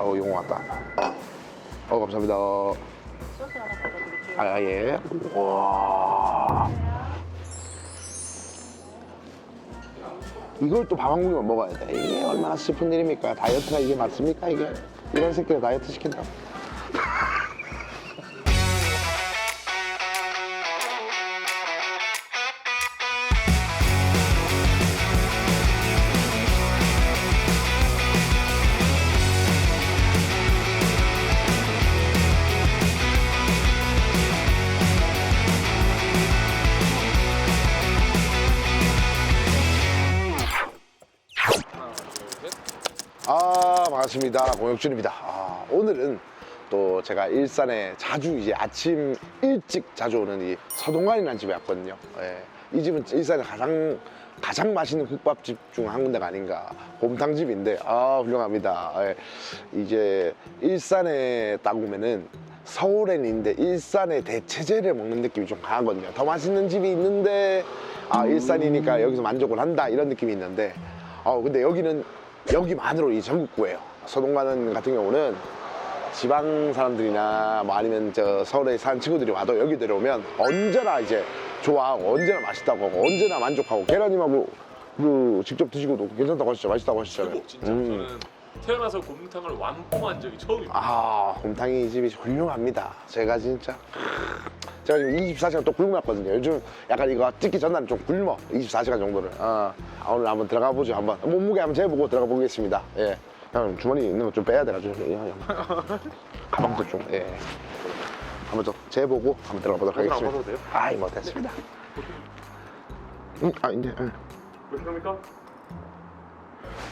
어, 용어 왔다. 어, 감사합니다. 소스 하나 받아드릴게요. 아, 예. 와. 이걸 또 공기만 먹어야 돼. 이게 얼마나 슬픈 일입니까? 다이어트가 이게 맞습니까? 이게? 이런 새끼를 다이어트 시킨다. 아 반갑습니다 공혁준입니다 아, 오늘은 또 제가 일산에 자주 이제 아침 일찍 자주 오는 이 서동관이라는 집에 왔거든요 예. 이 집은 일산에 가장 가장 맛있는 국밥집 중 한 군데가 아닌가 곰탕집인데 아 훌륭합니다 예. 이제 일산에 딱 오면은 서울에는 있는데 일산의 대체제를 먹는 느낌이 좀 강하거든요 더 맛있는 집이 있는데 아 일산이니까 여기서 만족을 한다 이런 느낌이 있는데 어 근데 여기는 여기만으로 이 전국구예요. 서동관 같은 경우는 지방 사람들이나 뭐 아니면 저 서울에 사는 친구들이 와도 여기 들어오면 언제나 이제 좋아하고 언제나 맛있다고 하고 언제나 만족하고 계란님하고 그 직접 드시고도 괜찮다고 하시죠 맛있다고 하시잖아요. 대박 진짜 음. 저는 태어나서 곰탕을 완봉한 적이 처음입니다. 아 곰탕이 이 집이 훌륭합니다. 제가 진짜 제가 지금 24시간 또 굶고 났거든요. 요즘 약간 이거 찍기 전날은 좀 굶어 24시간 정도를. 아, 오늘 한번 들어가 보죠. 한번 몸무게 한번 재보고 들어가 보겠습니다. 예. 형 주머니 있는 거 좀 빼야 돼가지고 예, 형. 가방도 좀 예. 한번 좀 재보고 한번 들어가 보도록 오늘 안 하겠습니다. 봐도 돼요? 아이 뭐 됐습니다. 음, 아 이제 예. 몇 킬로입니까?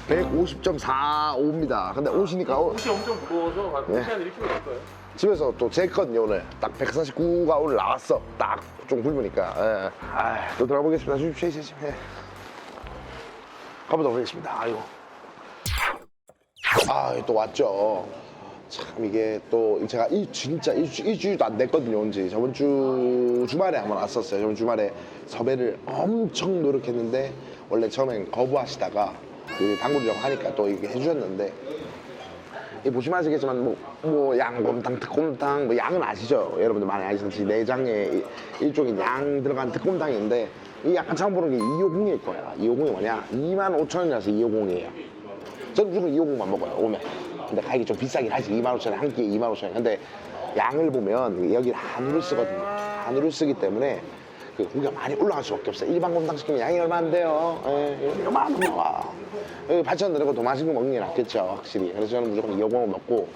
150.45입니다. 근데 오시니까 어, 옷이 엄청 무거워서 한 네. 1시간 1kg 될 거예요. 집에서 또 쟀거든요 오늘 딱 149가 오늘 나왔어 딱 좀 굶으니까 예. 아, 또 들어가 보겠습니다 주십시오 이제 예. 가보도록 하겠습니다 아이고 아 또 왔죠 참 이게 또 제가 일, 진짜 일주, 일주일도 안 됐거든요 온지 저번 주 주말에 한번 왔었어요 저번 주말에 섭외를 엄청 노력했는데 원래 처음엔 거부하시다가 그 단골이라고 하니까 또 이렇게 해주셨는데 이 보시면 아시겠지만 뭐, 뭐 양곰탕, 특곰탕, 뭐 양은 아시죠? 여러분들 많이 아시듯이 내장에 이- 일종의 양 들어간 특곰탕인데 이 약간 처음 보는 게 250일 거야. 250이 뭐냐? 25,000원이라서 250이에요. 저는 무조건 250만 먹어요, 오면. 근데 가격이 좀 비싸긴 하지. 25,000원, 한 끼에 25,000원. 근데 양을 보면 여기 한우를 쓰거든요. 한우를 쓰기 때문에 그 고기가 많이 올라갈 수밖에 없어요. 일반 곰탕 시키면 양이 얼마 안 돼요. 예, 요만큼 나와. 여기 8천 들어고 더 맛있는 거 먹는 게 낫겠죠, 확실히. 그래서 저는 무조건 이용을 먹고,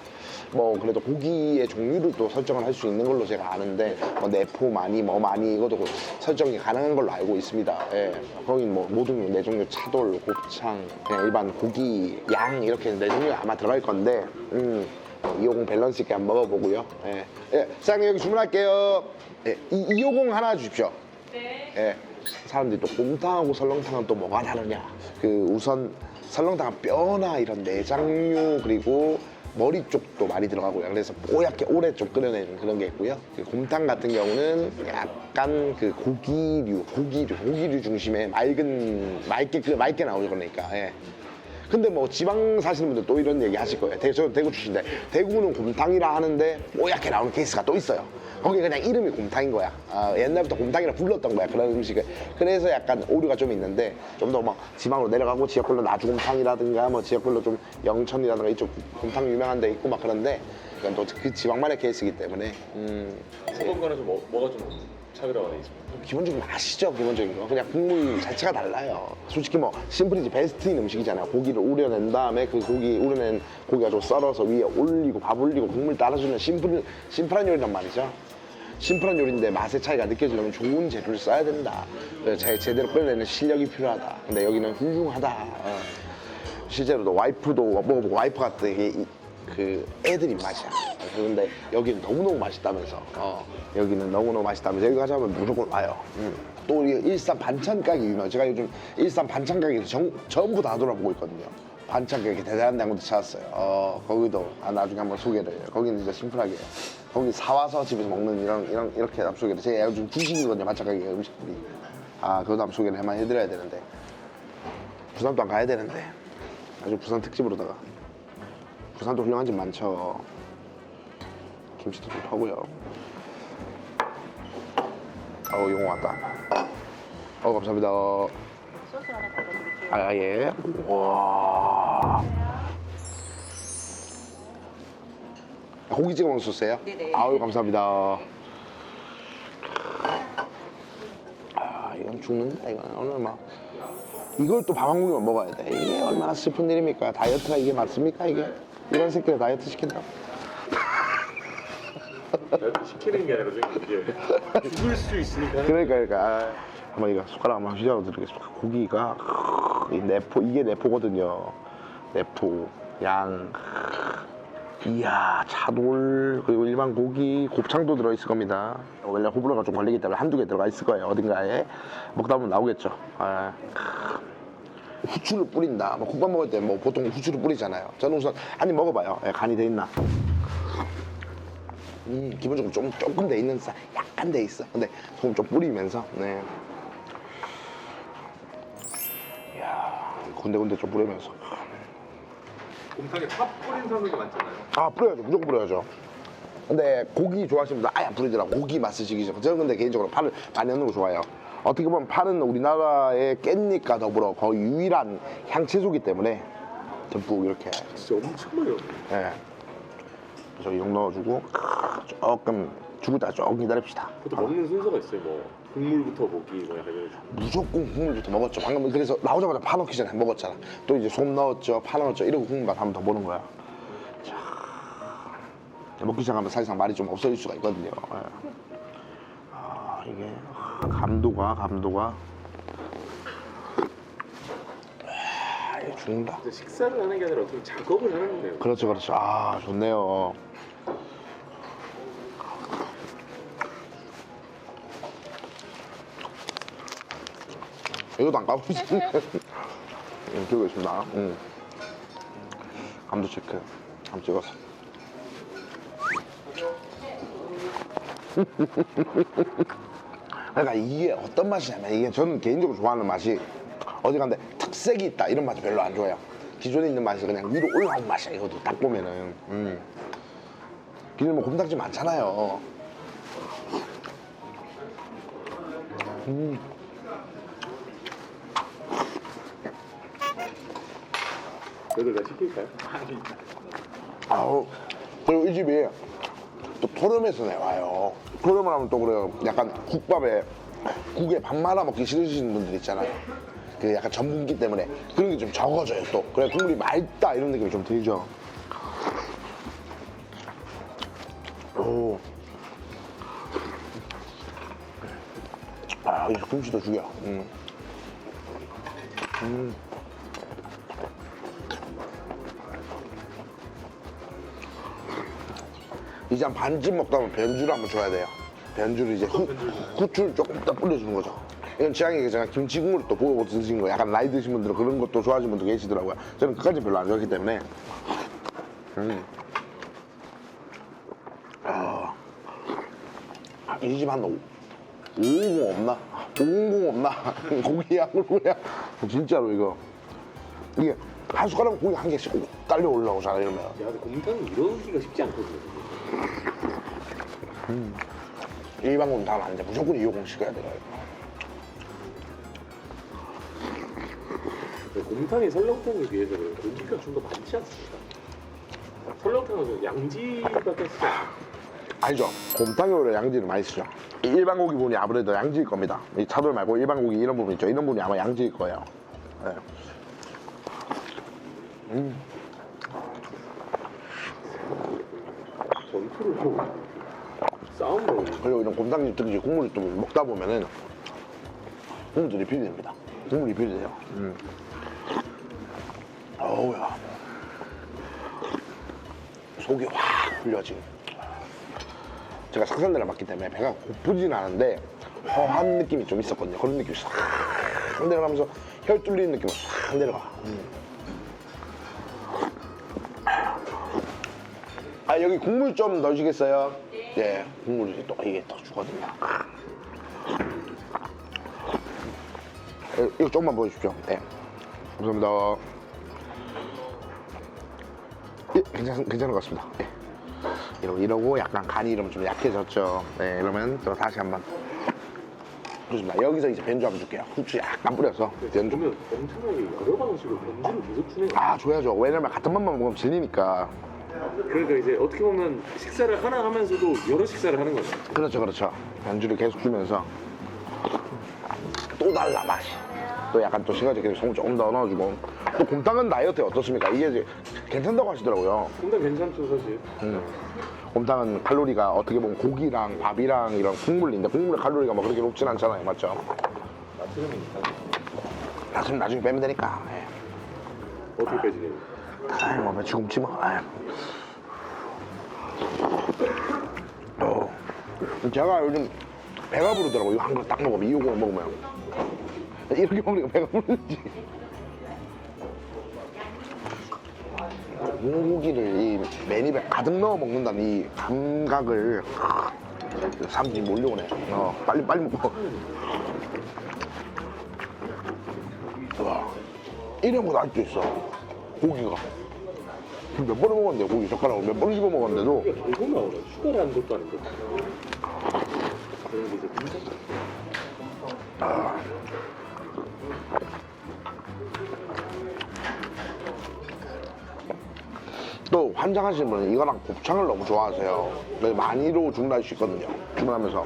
뭐, 그래도 고기의 종류를 또 설정을 할 수 있는 걸로 제가 아는데, 뭐, 내포 많이, 뭐 많이, 이것도 그 설정이 가능한 걸로 알고 있습니다. 예. 거긴 뭐, 모든 네 종류, 차돌, 곱창, 그냥 일반 고기, 양, 이렇게 네 종류가 아마 들어갈 건데, 음, 250 밸런스 있게 한번 먹어보고요. 예. 예, 사장님 여기 주문할게요. 예, 250 하나 주십시오. 예. 사람들이 또 곰탕하고 설렁탕은 또 뭐가 다르냐. 그 우선 설렁탕은 뼈나 이런 내장류 그리고 머리 쪽도 많이 들어가고요. 그래서 뽀얗게 오래 좀 끓여내는 그런 게 있고요. 그 곰탕 같은 경우는 약간 그 고기류, 고기류, 고기류 중심의 맑은 맑게 그 맑게 나오죠 그러니까. 예. 근데 뭐 지방 사시는 분들 또 이런 얘기 하실 거예요. 대, 저 대구 출신인데 대구는 곰탕이라 하는데 뽀얗게 나오는 케이스가 또 있어요. 거기 그냥 이름이 곰탕인 거야. 아, 옛날부터 곰탕이라 불렀던 거야. 그런 음식을. 그래서 약간 오류가 좀 있는데 좀 더 막 지방으로 내려가고 지역별로 나주곰탕이라든가 뭐 지역별로 좀 영천이라든가 이쪽 곰탕 유명한 데 있고 막 그런데 또그 지방만의 케이스이기 때문에 음, 소금간에서 뭐, 뭐가 좀 차별화가 돼 있습니다. 기본적인 맛이죠 기본적인 거 그냥 국물 자체가 달라요 솔직히 뭐 심플이지 베스트인 음식이잖아요 고기를 우려낸 다음에 그 고기 우려낸 고기가 좀 썰어서 위에 올리고 밥 올리고 국물 따라주는 심플, 심플한 요리란 말이죠 심플한 요리인데 맛의 차이가 느껴지려면 좋은 재료를 써야 된다 제, 제대로 끓여내는 실력이 필요하다 근데 여기는 훌륭하다 어. 실제로도 와이프도 먹어보고 와이프가 되게 이- 그 애들 입맛이야. 그런데 여기는 너무너무 맛있다면서. 어, 여기는 너무너무 맛있다면서. 여기 가자면 무조건 와요. 음. 또 일산 반찬 가게 유명. 제가 요즘 일산 반찬 가게에서 전, 전부 다 돌아보고 있거든요. 반찬 가게 대단한 데한 군데 찾았어요. 어, 거기도 아, 나중에 한번 소개를 해요. 거기는 진짜 심플하게. 거기 사와서 집에서 먹는 이런, 이런, 이렇게 한번 소개를. 제가 요즘 주식이거든요. 반찬 가게 음식들이. 아, 그것도 한번 소개를 해만 해드려야 되는데. 부산도 안 가야 되는데. 아주 부산 특집으로다가. 부산도 훌륭한 집 많죠. 김치도 좀 파고요. 어우 용어 왔다. 어 감사합니다. 소스 하나 갖다 드릴게요. 아 예. 와. 고기 찍어 소스예요? 네네. 아유 감사합니다. 아 이건 죽는다 이건 오늘 막 이걸 또밥한 공기만 먹어야 돼. 이게 얼마나 슬픈 일입니까? 다이어트가 이게 맞습니까 이게? 이런 새끼를 다이어트 시킨다. 내가 시키는 게 아니라 이게 죽을 수 있으니까 그러니까 그러니까 아, 한번 이거 숟가락 한번 휘저어 드리겠습니다. 고기가 이 내포 이게 내포거든요. 내포 양 이야 차돌 그리고 일반 고기 곱창도 들어 있을 겁니다. 원래 호불호가 좀 걸리기 때문에 한두 개 들어가 있을 거예요. 어딘가에 먹다 보면 나오겠죠. 아, 후추를 뿌린다. 뭐 국밥 먹을 때 뭐 보통 후추를 뿌리잖아요. 저는 우선 한 입 먹어봐요. 예, 간이 돼 있나? 음, 기본적으로 좀 조금 돼 있는 쌀 약간 돼 있어. 근데 소금 좀 뿌리면서 네. 이야 군데군데 좀 뿌리면서 곰탕에 팥 뿌린 사람도 많잖아요. 아 뿌려야죠 무조건 뿌려야죠. 근데 고기 좋아하시는 분들 아예 안 뿌리더라고 고기 맛을 즐기죠. 저는 근데 개인적으로 파를 많이 넣는 거 좋아해요. 어떻게 보면 파는 우리나라의 깻잎과 더불어 거의 유일한 향채소기 때문에 듬뿍 이렇게 진짜 엄청 많이 넣어요. 예. 그래서 용 넣어주고 조금 죽을 때까지 조금 기다립시다. 보통 먹는 순서가 있어요. 뭐 국물부터 먹기 뭐 약간 이런 식으로. 무조건 국물부터 먹었죠. 방금 그래서 나오자마자 파 넣기 전에 먹었잖아. 또 이제 솜 넣었죠, 파 넣었죠. 이러고 국물 맛 한 번 더 보는 거야. 자, 먹기 시작하면 사실상 말이 좀 없어질 수가 있거든요. 예. 아, 이게 감도가 감도가 아, 이거 죽는다. 식사를 하는 게 아니라 어떻게 작업을 하는 거예요. 그렇죠, 그렇죠. 아, 좋네요. 이것도 안 있습니다. 음, 들고 있습니다. 음. 감도 체크. 한번 찍었어. 그러니까 이게 어떤 맛이냐면 이게 저는 개인적으로 좋아하는 맛이 어디 간데 특색이 있다 이런 맛이 별로 안 좋아해요. 기존에 있는 맛이 그냥 위로 올라온 맛이야 이것도 딱 보면은. 음. 기존에 뭐 곰탕집 많잖아요. 음. 그래도 내가 시킬까요? 아우 그리고 이 집이 또 토름에서 내와요 토름을 하면 또 그래요 약간 국밥에 국에 밥 말아 먹기 싫으시는 분들 있잖아요 그 약간 전분기 때문에 그런 게 좀 적어져요 또 그래 국물이 맑다 이런 느낌이 좀 들죠 오. 아, 이 김치도 죽여. 음. 음. 이제 한 반쯤 먹다 보면 변주를 한번 줘야 돼요. 변주를 이제 후, 후추를 조금 더 뿌려주는 거죠. 이건 취향이 제가 김치 국물을 또 부어 드시는 거 약간 나이 드신 분들은 그런 것도 좋아하시는 분도 계시더라고요. 저는 그까지 별로 안 좋아하기 때문에. 음. 아, 이집 한 550 없나? 500 없나? 고기 그냥 진짜로 이거 이게 한 숟가락 고기 한 개씩 꼭 딸려 올라오잖아 이러면 야, 근데 곰탕이 이러기가 쉽지 않거든요. 일반 곰탕은 안 돼. 무조건 이호공 시켜야 돼요. 곰탕이 설렁탕에 비해서는 고기가 좀 더 많지 않습니까? 설렁탕은 양지밖에 쓰지 않아요. 알죠? 곰탕이 오히려 양지를 많이 쓰죠. 이 일반 고기 부분이 아무래도 양지일 겁니다. 이 차돌 말고 일반 고기 이런 부분 있죠. 이런 부분이 아마 양지일 거예요. 네. 전투를 하고 싸움을 하고 그리고 이런 곰탕집 특히 국물을 좀 먹다 보면은 국물도 리필이 됩니다. 국물 리필이 돼요. 음. 어우야. 속이 확 풀려 지금. 제가 sak산내를 맞기 때문에 배가 고프진 않은데 허한 느낌이 좀 있었거든요. 그런 느낌이 싹 내려가면서 혈 뚫리는 느낌이 싹 내려가. 음. 아 여기 국물 좀 넣으시겠어요? 네. 국물이 또 이게 더 주거든요. 어, 이거 조금만 보여주십시오. 네. 감사합니다. 예, 괜찮, 괜찮은 것 같습니다. 예. 이러고, 이러고 약간 간이 이러면 좀 약해졌죠. 네, 이러면 또 다시 한번. 좋습니다. 여기서 이제 변주 한번 줄게요. 후추 약간 뿌려서 변주. 보면 엄청나게 여러 방식으로 변주를 계속 주네요. 아, 줘야죠. 왜냐면 같은 맛만 먹으면 질리니까. 그러니까 이제 어떻게 보면 식사를 하나 하면서도 여러 식사를 하는 거죠. 그렇죠, 그렇죠. 변주를 계속 주면서 또 달라 맛이. 또 약간 또 시가지게 송 조금 더 넣어주고 또 곰탕은 다이어트에 어떻습니까? 이게 이제 괜찮다고 하시더라고요. 근데 괜찮죠 사실. 음. 곰탕은 칼로리가 어떻게 보면 고기랑 밥이랑 이런 국물인데 국물의 칼로리가 뭐 그렇게 높진 않잖아요, 맞죠? 나트륨이니까. 나중에 나중에 빼면 되니까. 예. 어떻게 빼지네요. 아이 뭐 며칠 굶지 뭐. 아이. 어. 제가 요즘 배가 부르더라고요. 이거 한 그릇 딱 먹으면 이거만 먹으면 이렇게 먹으니까 배가 부르지. 고기를 이 맨입에 가득 넣어 먹는다는 이 감각을 사람들이 몰려오네. 어, 빨리 빨리 먹어. 와, 이런 것도 아직도 있어. 고기가. 몇 번을 먹었는데 고기 젓가락으로 몇 번을 씹어 먹었는데도 돌고 나오네. 슈가를 한 것도 아니고. 그런 게 이제 괜찮죠. 또 환장하시는 분은 이거랑 곱창을 너무 좋아하세요. 그래서 많이로 주문할 수 있거든요. 주문하면서.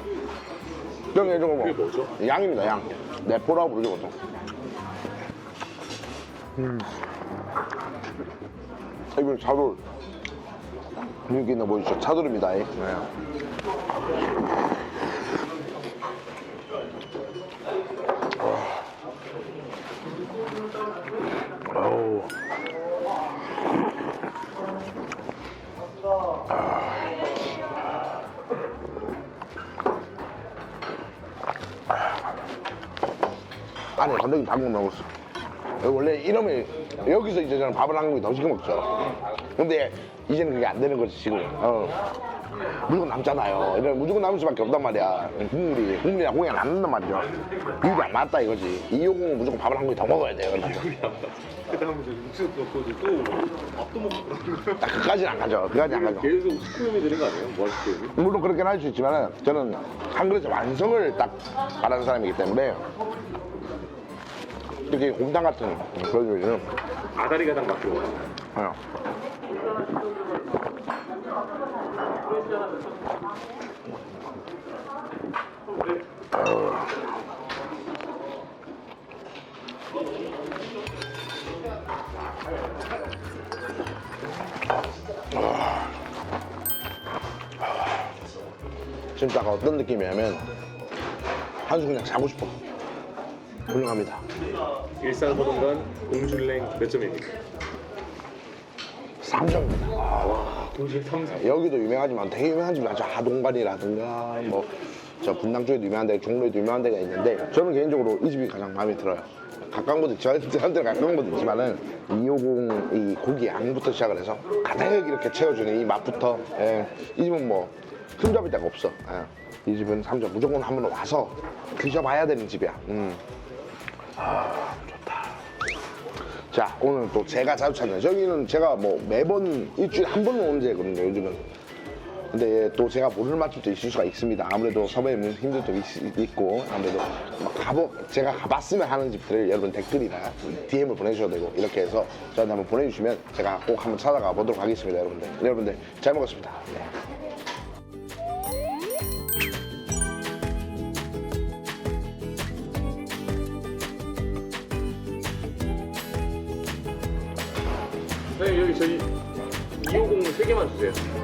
거 뭐. 그게 뭐죠? 양입니다, 양. 내포라고 부르거든. 음. 이건 차돌. 여기 있는 보이시죠? 차돌입니다. 예. 네. 어우. 안에 건더기 담궈 먹었어. 원래 이러면 여기서 이제 저는 밥을 한 공기 더 시켜 먹죠. 근데 이제는 그게 안 되는 거지 지금. 어. 무조건 남잖아요. 이러면 무조건 남을 수밖에 없단 말이야. 국물이 국물이랑 고기가 남는단 말이죠. 비율이 안 맞다 이거지. 이호공은 무조건 밥을 한 공기 더 먹어야 돼요. 그러니까. 그 다음에 이제 육수 넣고 이제 또 밥도 먹고 딱 그까지는 안 가죠. 그까지 안 가죠. 계속 스크림이 되는 거 아니에요? 뭐? 물론 그렇게 할수 있지만 저는 한 그릇의 완성을 딱 바라는 사람이기 때문에 이렇게 곰탕 같은 그런 요리는 아다리 가당 맞고 어. 지금 딱 어떤 느낌이냐면 한숨 그냥 자고 싶어 훌륭합니다 일산 호동간 공줄랭 몇 점입니까? 3점입니다 와 동시에 3, 4 여기도 유명하지만 되게 유명한 집이 많죠. 하동관이라든가 뭐 저 분당 쪽에도 유명한 데, 종로에도 유명한 데가 있는데 저는 개인적으로 이 집이 가장 마음에 들어요. 가까운 곳도 저- 저한테는 가까운 곳도 있지만은 250 이 고기 양부터 시작을 해서 가득 이렇게 채워주는 이 맛부터 예, 이 집은 뭐 흠잡을 데가 없어. 예. 이 집은 3점 무조건 한번 와서 드셔봐야 되는 집이야. 음. 아 좋다. 자 오늘 또 제가 자주 찾는 저기는 제가 뭐 매번 일주일에 한 번은 오는 데거든요 요즘은. 근데 또 제가 모르는 맛집도 있을 수가 있습니다. 아무래도 섭외는 힘들도 있, 있고 아무래도 막 가보 제가 가봤으면 하는 집들을 여러분 댓글이나 DM을 보내주셔도 되고 이렇게 해서 저한테 한번 보내주시면 제가 꼭 한번 찾아가 보도록 하겠습니다 여러분들. 여러분들 잘 먹었습니다. 네. 250 3개만 주세요